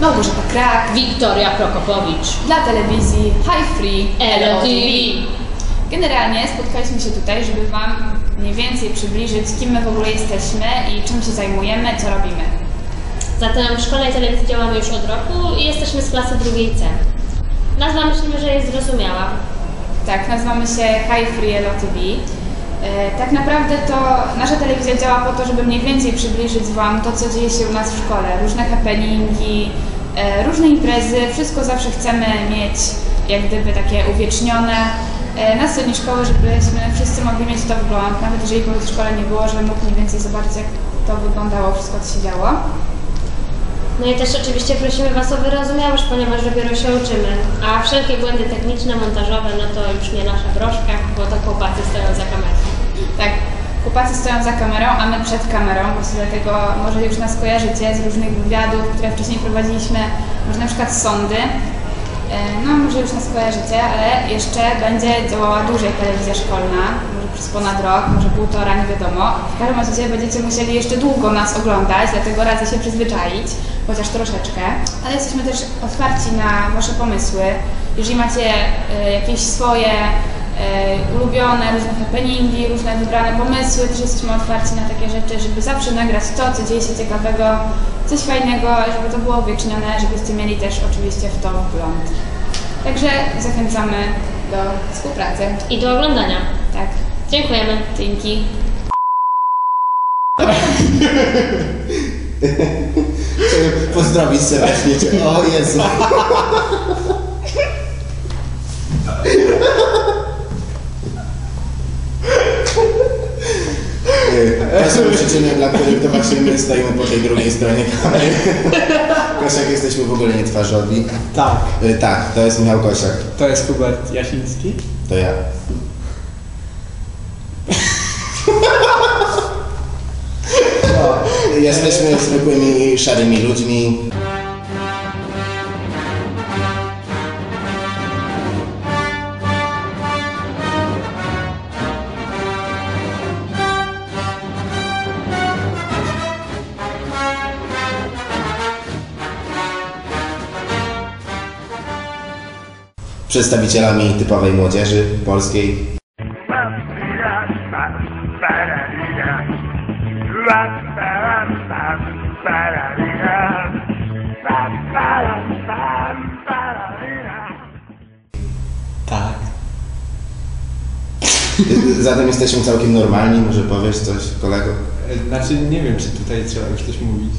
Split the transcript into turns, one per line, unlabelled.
Małgorzata Krak
Wiktoria Prokopowicz.
dla telewizji High Free
LOTV.
Generalnie spotkaliśmy się tutaj, żeby Wam mniej więcej przybliżyć, kim my w ogóle jesteśmy i czym się zajmujemy, co robimy.
Zatem w szkolnej telewizji działamy już od roku i jesteśmy z klasy drugiej C. Nazwa myślimy, że jest zrozumiała.
Tak, nazywamy się High Free LOTV. E, Tak naprawdę to nasza telewizja działa po to, żeby mniej więcej przybliżyć Wam to, co dzieje się u nas w szkole. Różne happeningi, e, różne imprezy, wszystko zawsze chcemy mieć jak gdyby takie uwiecznione e, na scenie szkoły, żebyśmy wszyscy mogli mieć to wgląd, nawet jeżeli kogoś w szkole nie było, żeby mógł mniej więcej zobaczyć, jak to wyglądało, wszystko co się działo.
No i też oczywiście prosimy Was o wyrozumiałość, ponieważ dopiero się uczymy. A wszelkie błędy techniczne, montażowe, no to już nie nasza broszka, bo to chłopacy stoją za kamerą.
Tak, chłopacy stoją za kamerą, a my przed kamerą, właśnie dlatego może już nas kojarzycie z różnych wywiadów, które wcześniej prowadziliśmy, może na przykład sądy. E, No, może już nas kojarzycie, ale jeszcze będzie działała dłużej telewizja szkolna, może przez ponad rok, może półtora, nie wiadomo. W każdym razie będziecie musieli jeszcze długo nas oglądać, dlatego radzę się przyzwyczaić, chociaż troszeczkę. Ale jesteśmy też otwarci na Wasze pomysły. Jeżeli macie e, jakieś swoje ulubione, różne happeningi, różne wybrane pomysły. Też jesteśmy otwarci na takie rzeczy, żeby zawsze nagrać to, co dzieje się ciekawego, coś fajnego, żeby to było uwiecznione, żebyście mieli też oczywiście w to wgląd. Także zachęcamy do współpracy.
I do oglądania.
Tak,
Dziękujemy.
dzięki.
Pozdrowić serdecznie Cię. O Jezu. To są przyczyny, dla których to właśnie my stoimy po tej drugiej stronie kamery. Kosiak jesteśmy w ogóle nie twarzowi.
Tak,
E, Tak, to jest Michał Kosiak.
to jest Hubert Jasiński.
To ja. No, jesteśmy zwykłymi szarymi ludźmi. Przedstawicielami typowej młodzieży polskiej.
Tak.
Zatem jesteśmy całkiem normalni, może powiesz coś kolego?
E, Znaczy nie wiem, czy tutaj trzeba już coś mówić.